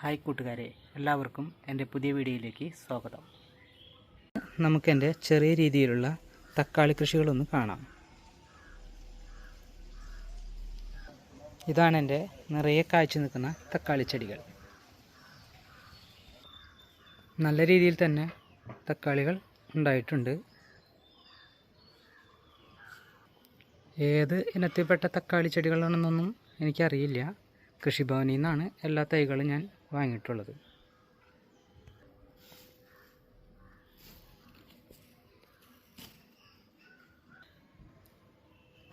Hi കൂട്ടുകാരെ എല്ലാവർക്കും എന്റെ പുതിയ വീഡിയോയിലേക്ക് സ്വാഗതം. നമുക്കെന്റെ ചെറിയ രീതിയിലുള്ള തക്കാളി കൃഷികളൊന്ന് കാണാം. ഇതാണ് എന്റെ നിറയെ കാഴ്ച നിൽക്കുന്ന തക്കാളി ചെടികൾ. നല്ല രീതിയിൽ തന്നെ തക്കാളികൾ ഉണ്ടായിട്ടുണ്ട്. ഏത് ഇനത്തിൽപ്പെട്ട തക്കാളി ചെടികളാണെന്നൊന്നും എനിക്കറിയില്ല. കൃഷിഭവനിൽ നിന്നാണ് എല്ലാ തൈകളും ഞാൻ വാങ്ങിയിട്ടുള്ളത്.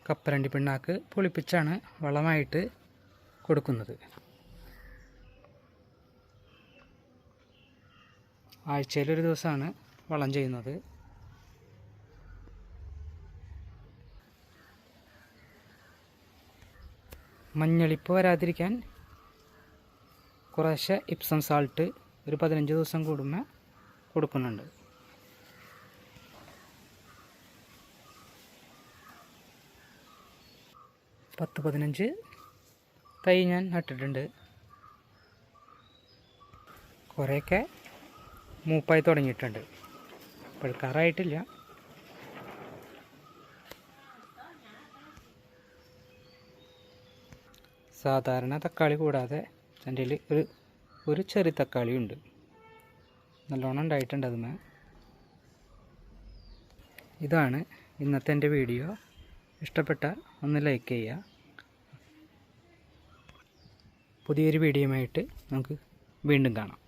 കപ്പലണ്ടി പിണ്ണാക്ക് പൊളിപ്പിച്ചാണ് വളമായിട്ട് കൊടുക്കുന്നത്. ആഴ്ചയിലൊരു ദിവസമാണ് വളം ചെയ്യുന്നത്. മഞ്ഞളിപ്പ് വരാതിരിക്കാൻ കുറേശ്ശെ ഇപ്സം സാൾട്ട് ഒരു പതിനഞ്ച് ദിവസം കൂടുമ്പോൾ കൊടുക്കുന്നുണ്ട്. പത്ത് പതിനഞ്ച് തൈ ഞാൻ നട്ടിട്ടുണ്ട്. കുറേയൊക്കെ മൂപ്പായി തുടങ്ങിയിട്ടുണ്ട്. പഴുക്കാറായിട്ടില്ല. സാധാരണ തക്കാളി കൂടാതെ എന്റെ ഒരു ഒരു ചെറിയ തക്കാളി ഉണ്ട് നല്ലോണം ഉണ്ടായിട്ടുണ്ട് അതുമേ ഇതാണ് ഇന്നത്തെ എന്റെ വീഡിയോ. ഇഷ്ടപ്പെട്ടാൽ ഒന്ന് ലൈക്ക് ചെയ്യുക. പുതിയൊരു വീഡിയോയുമായിട്ട് നമുക്ക് വീണ്ടും കാണാം.